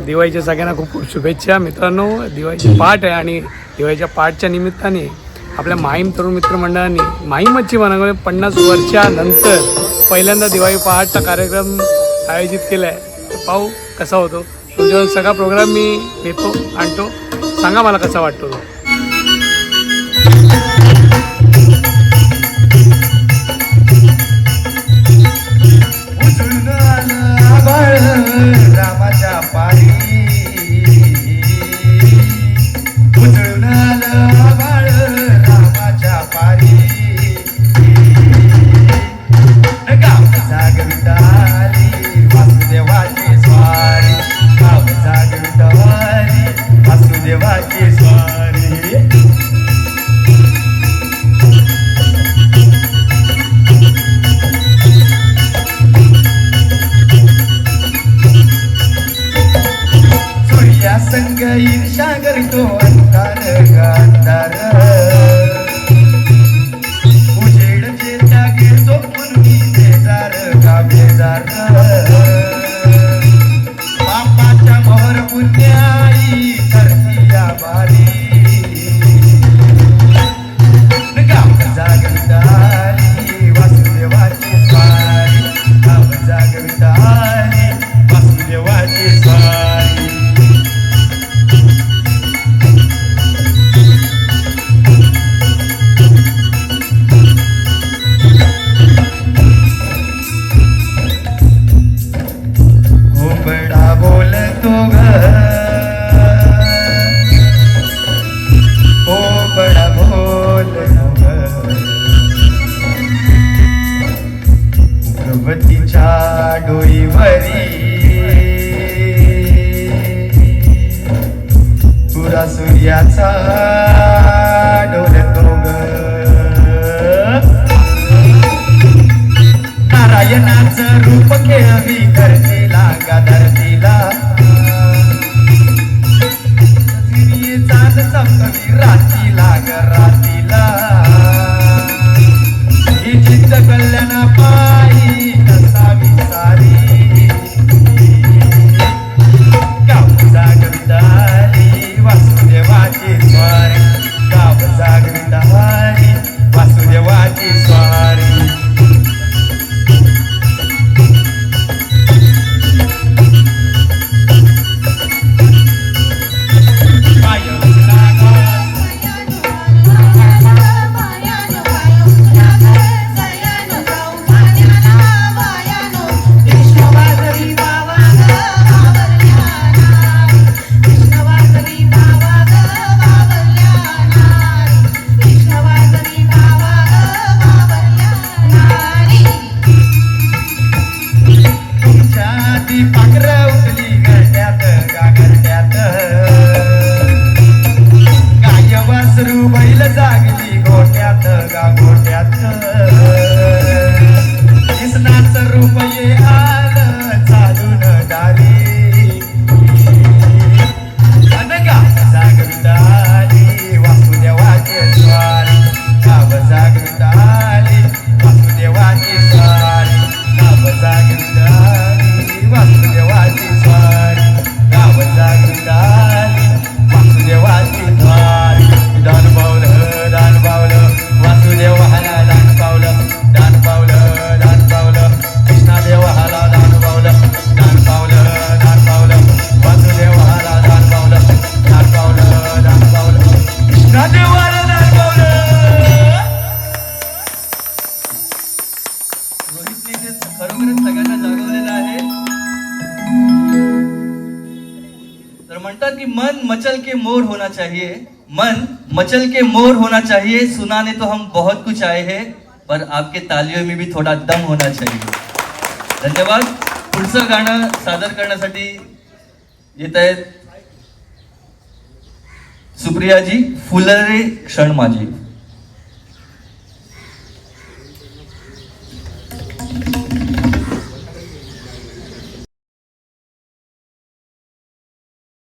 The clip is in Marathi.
दिवाळीच्या सगळ्यांना खूप खूप शुभेच्छा मित्रांनो. दिवाळीची पाठ आहे आणि दिवाळीच्या पाठच्या निमित्ताने आपल्या माहीम तरुण मित्र मंडळाने माहीमची म्हणाले पन्नास वर्षानंतर पहिल्यांदा दिवाळी पहाटचा कार्यक्रम आयोजित केला आहे पाहू कसा होतो. तुमच्यावर सगळा प्रोग्राम मी नेतो आणतो. सांगा मला कसा वाटतो तो. ईर्षा करतो गांधार. उजेड जे त्यागे तो पूर्वी बेजार का बेजार डोरीभरि पुरा सूर्य छ। ये आ खरोखरच सगळ्यांना जागवलेलं आहे. तर म्हणतात की मन मचल के मोर होना चाहिए. मन मचल के मोर होना चाहिए सुनाने तो हम बहुत कुछ आए हैं पर आपके तालियों में भी थोडा दम होना चाहिए। धन्यवाद। पुढचं गाणं सादर करण्यासाठी येत आहेत सुप्रियाजी फुलरे क्षण माझी.